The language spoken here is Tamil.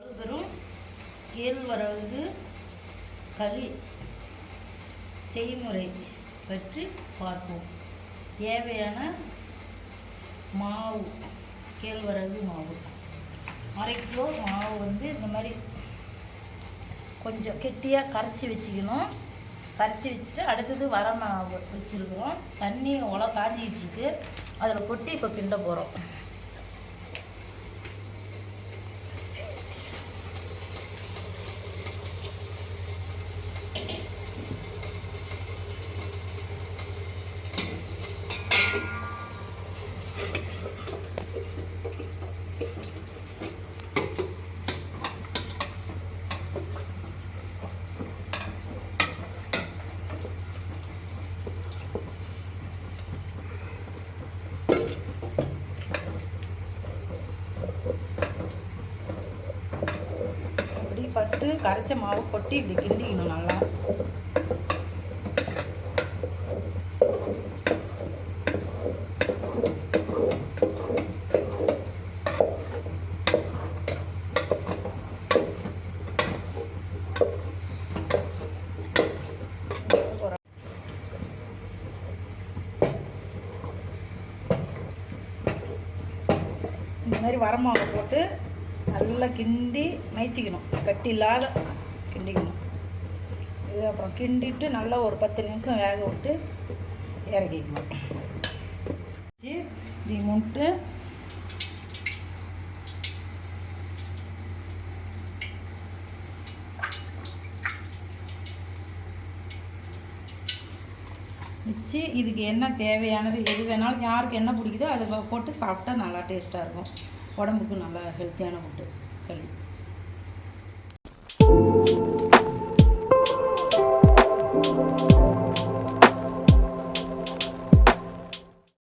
பெறும் கேழ்வரகு களி செய்முறை பற்றி பார்ப்போம். தேவையான மாவு கேழ்வரகு மாவு. அரை கிலோ மாவு வந்து இந்த மாதிரி கொஞ்சம் கெட்டியாக கரைச்சி வச்சுக்கணும். கரைச்சி வச்சுட்டு அடுத்தது வர மாவு வச்சுருக்குறோம். தண்ணி உலக காஞ்சிக்கிட்டு இருக்கு. அதில் கொட்டி இப்போ கிண்ட போகிறோம் இப்படி ஃபஸ்ட்டு கரைச்ச மாவு கொட்டி இப்படி கிண்டிக்கணும் நல்லா. இந்த மாதிரி வரமாவை போட்டு நல்லா கிண்டி மைச்சிக்கணும் கட்டி இல்லாத கிண்டிக்கணும். இது அப்புறம் கிண்டிட்டு நல்லா ஒரு பத்து நிமிஷம் வேக விட்டு இறக்கிக்கணும். இது முட்டு வச்சு இதுக்கு என்ன தேவையானது எது வேணாலும் யாருக்கு என்ன பிடிக்குதோ அதை போட்டு சாப்பிட்டா நல்லா டேஸ்ட்டாக இருக்கும். உடம்புக்கு நல்லா ஹெல்த்தியான ஃபுட்டு களி.